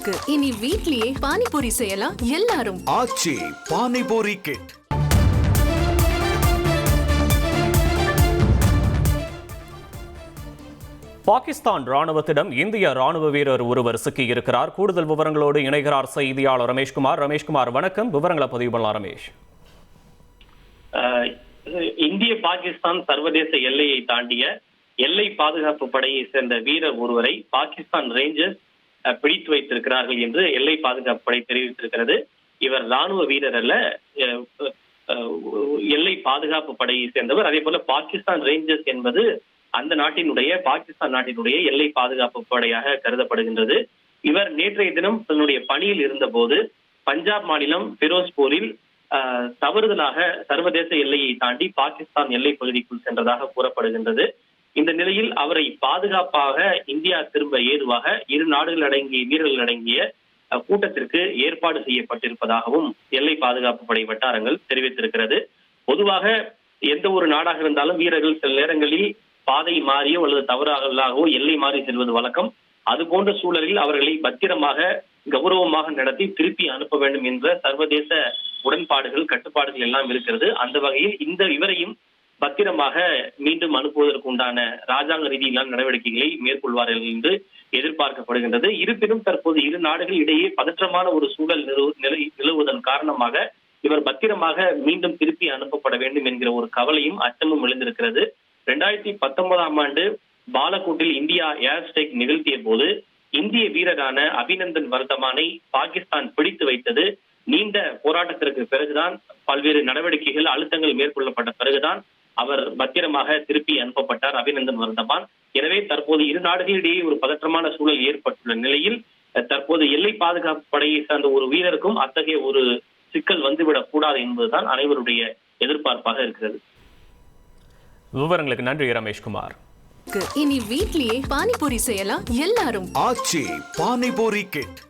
இருக்கு. இனி வீட்லயே பானிபூரி செய்யலாம் எல்லாரும். ஆச்சி பானிபூரி கிட் பாகிஸ்தான் ராணுவத்திடம் இந்திய ராணுவ வீரர் ஒருவர் சிக்கியிருக்கிறார். கூடுதல் விவரங்களோடு இணைகிறார் செய்தியாளர் ரமேஷ்குமார். ரமேஷ்குமார் வணக்கம். விவரங்களை பதிவு பண்ணலாம் ரமேஷ். ஆஹ் இந்திய பாகிஸ்தான் சர்வதேச எல்லையை தாண்டிய எல்லை பாதுகாப்பு படையை சேர்ந்த வீரர் ஒருவரை பாகிஸ்தான் ரேஞ்சர்ஸ் பிடித்து வைத்திருக்கிறார்கள் என்று எல்லை பாதுகாப்பு படை தெரிவித்திருக்கிறது. இவர் ராணுவ வீரர் அல்ல எல்லை பாதுகாப்பு படையை சேர்ந்தவர். அதே போல பாகிஸ்தான் ரேஞ்சர்ஸ் என்பது அந்த நாட்டினுடைய பாகிஸ்தான் நாட்டினுடைய எல்லை பாதுகாப்பு படையாக கருதப்படுகின்றது. இவர் நேற்றைய தினம் தன்னுடைய பணியில் இருந்தபோது பஞ்சாப் மாநிலம் பிரோஸ்பூரில் ஆஹ், தவறுதலாக சர்வதேச எல்லையை தாண்டி பாகிஸ்தான் எல்லை பகுதிக்குள் சென்றதாக கூறப்படுகின்றது. இந்த நிலையில் அவரை பாதுகாப்பாக இந்தியா திரும்ப ஏதுவாக இரு நாடுகள் அடங்கிய வீரர்கள் அடங்கிய கூட்டத்திற்கு ஏற்பாடு செய்யப்பட்டிருப்பதாகவும் எல்லை பாதுகாப்பு படை வட்டாரங்கள் தெரிவித்திருக்கிறது. பொதுவாக எந்த ஒரு நாடாக இருந்தாலும் வீரர்கள் சில நேரங்களில் பாதை மாறியோ அல்லது தவறாகவோ எல்லை மாறி செல்வது வழக்கம். அது போன்ற சூழலில் அவர்களை பத்திரமாக கௌரவமாக நடத்தி திருப்பி அனுப்ப வேண்டும் என்ற சர்வதேச உடன்பாடுகள் கட்டுப்பாடுகள் எல்லாம் இருக்கிறது. அந்த வகையில் இந்த இவரையும் பத்திரமாக மீண்டும் அனுப்புவதற்கு உண்டான ராஜாங்க ரீதியிலான நடவடிக்கைகளை மேற்கொள்வார்கள் என்று எதிர்பார்க்கப்படுகின்றது. இருப்பினும் தற்போது இரு நாடுகள் இடையே பதற்றமான ஒரு சூழல் நிலவு- நிலை நிலவுவதன் காரணமாக இவர் பத்திரமாக மீண்டும் திருப்பி அனுப்பப்பட வேண்டும் என்கிற ஒரு கவலையும் அச்சமும் எழுந்திருக்கிறது. இரண்டாயிரத்தி பத்தொன்பதாம் ஆண்டு பாலகோட்டில் இந்தியா ஏர் ஸ்ட்ரைக் நிகழ்த்திய போது இந்திய வீரரான அபிநந்தன் வர்தமானை பாகிஸ்தான் பிடித்து வைத்தது நீண்ட போராட்டத்திற்கு பிறகுதான் பல்வேறு நடவடிக்கைகள் அழுத்தங்கள் மேற்கொள்ளப்பட்ட பிறகுதான் அவர் பத்திரமாக திருப்பி அனுப்பப்பட்டார் அபிநந்தன் வர்தமான் எனவே தற்போது இரு நாடுகளிடையே ஒரு பதற்றமான சூழல் ஏற்பட்டுள்ள நிலையில் தற்போது எல்லை பாதுகாப்பு படையை சார்ந்த ஒரு வீரருக்கும் அத்தகைய ஒரு சிக்கல் வந்துவிடக் கூடாது என்பதுதான் அனைவருடைய எதிர்பார்ப்பாக இருக்கிறது. விவரங்களுக்கு நன்றி ரமேஷ்குமார். இனி வீட்லயே பானிபூரி செய்யலாம் எல்லாரும். ஆச்சி பானிபூரி கிட்